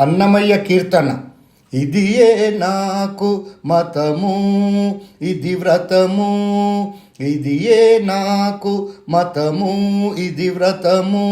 అన్నమయ్య కీర్తన. ఇది ఏ నాకు మతము ఇది వ్రతము ఇది ఏ నాకు మతము ఇది వ్రతము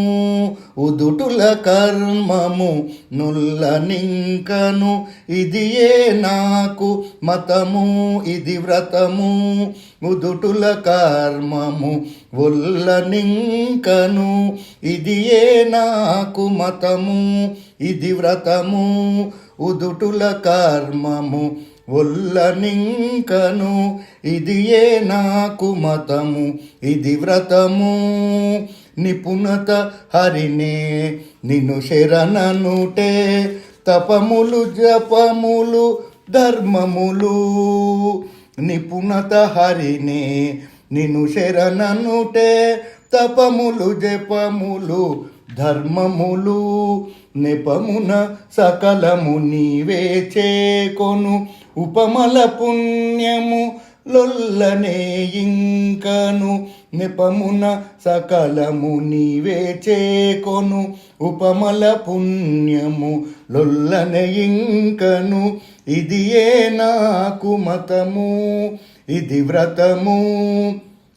ఉదుటుల కర్మము నుల్ల నింకను. ఇది ఏ నాకు మతము ఇది వ్రతము ఉదుటుల కర్మము ఉల్ల నింకను. ఇది ఏ నాకు మతము ఇది వ్రతము ఉదుటుల కర్మము ఉల్లనింకను ఇది ఏ నాకు మతము ఇది వ్రతము. నిపుణత హరినే నిన్ను శరణనుటే తపములు జపములు ధర్మములు. నిపుణత హరినే నిన్ను శరణనుటే తపములు జపములు ధర్మములు. నిపమున సకలము నీవే చేకొను ఉపమల పుణ్యము లొల్లనే ఇంకను నిపమున సకలము నీవే చేకొను. ఉపమల పుణ్యము లొల్లనే ఇంకను ఇది ఏ నాకు మతము ఇది వ్రతము.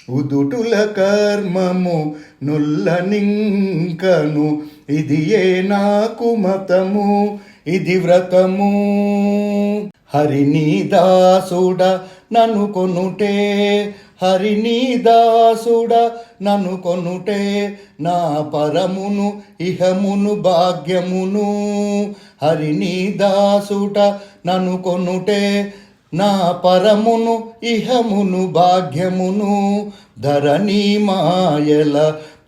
ఉదుటుల కర్మము నుల్లనింకను ఇది ఏ నాకు మతము ఇది వ్రతము. హరిని దాసుడ నన్ను కొనుటే హరిని దాసుడ నన్ను కొనుటే నా పరమును ఇహమును భాగ్యమును హరిని దాసుడ నన్ను కొనుటే నా పరమును ఇహమును భాగ్యమును ధరణి మాయల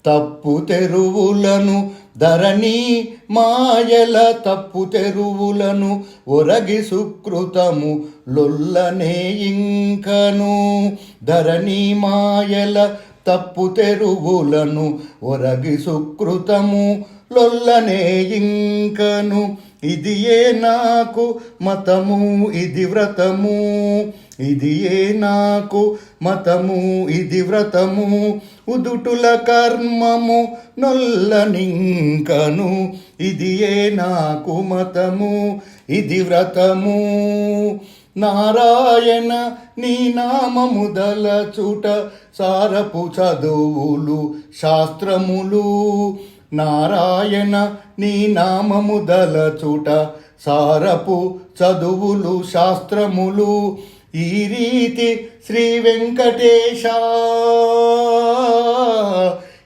తప్పు తెరువులను ధరణి మాయల తప్పు తెరువులను ఒరగి సుకృతము లొల్లనే ఇంకను. ధరణి మాయల తప్పు తెరువులను ఒరగి సుకృతము లొల్లనే ఇంకను. ఇది ఏ నాకు మతము ఇది వ్రతము. ఇది ఏ నాకు మతము ఇది వ్రతము. ఉదుటుల కర్మము నొల్లనింకను. ఇది ఏ నాకు మతము ఇది వ్రతము. నారాయణ నీ నామముదల చుట సారపు చదువులు శాస్త్రములు. నారాయణ నీ నామము దలచుట సారపు చదువులు శాస్త్రములు ఈ రీతి శ్రీ వెంకటేశ.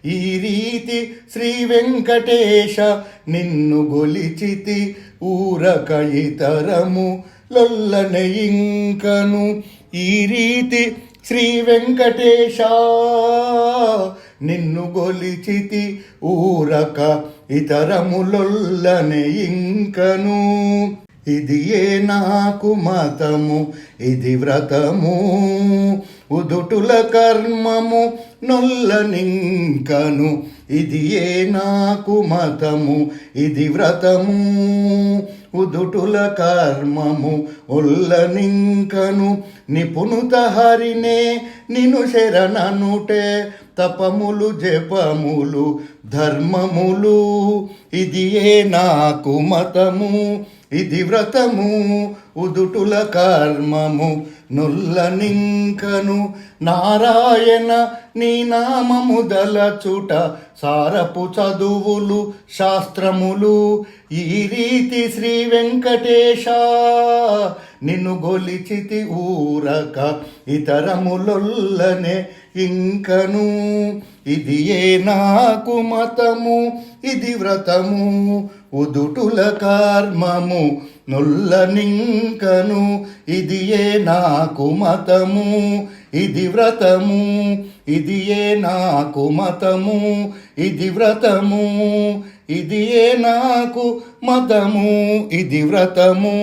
ఈ రీతి శ్రీ వెంకటేశ నిన్ను గొలిచితి ఊరక ఇతరము లొల్లన ఇంకను. ఈ రీతి శ్రీ వెంకటేశ. నిన్ను గొలిచితి ఊరక ఇతరములొల్లనే ఇంకను. ఇది ఏ నాకు మతము ఇది వ్రతము. ఉదుటుల కర్మము నొల్లనింకను ఇది ఏ నాకు మతము ఇది వ్రతము. ఉదుటుల కర్మము ఉల్లనింకను నిపుణుత హరినే నిను శరణనుటే తపములు జపములు ధర్మములు. ఇది ఏ నాకు మతము ఇది వ్రతము ఉదుటుల కర్మము నుల్లనింకను నారాయణ నీ నామము దలచుట సారపు చదువులు శాస్త్రములు. ఈ రీతి శ్రీ వెంకటేశ. నిన్ను గొలిచితి ఊరక ఇతరములొల్లనే ఇంకను. ఇది ఏ నాకు మతము ఇది వ్రతము ఉదుటుల కర్మము నుల్లనింకను ఇది ఏ నాకు మతము ఇది వ్రతము ఇది ఏ నాకు మతము ఇది వ్రతము ఇది ఏ నాకు మతము ఇది వ్రతము.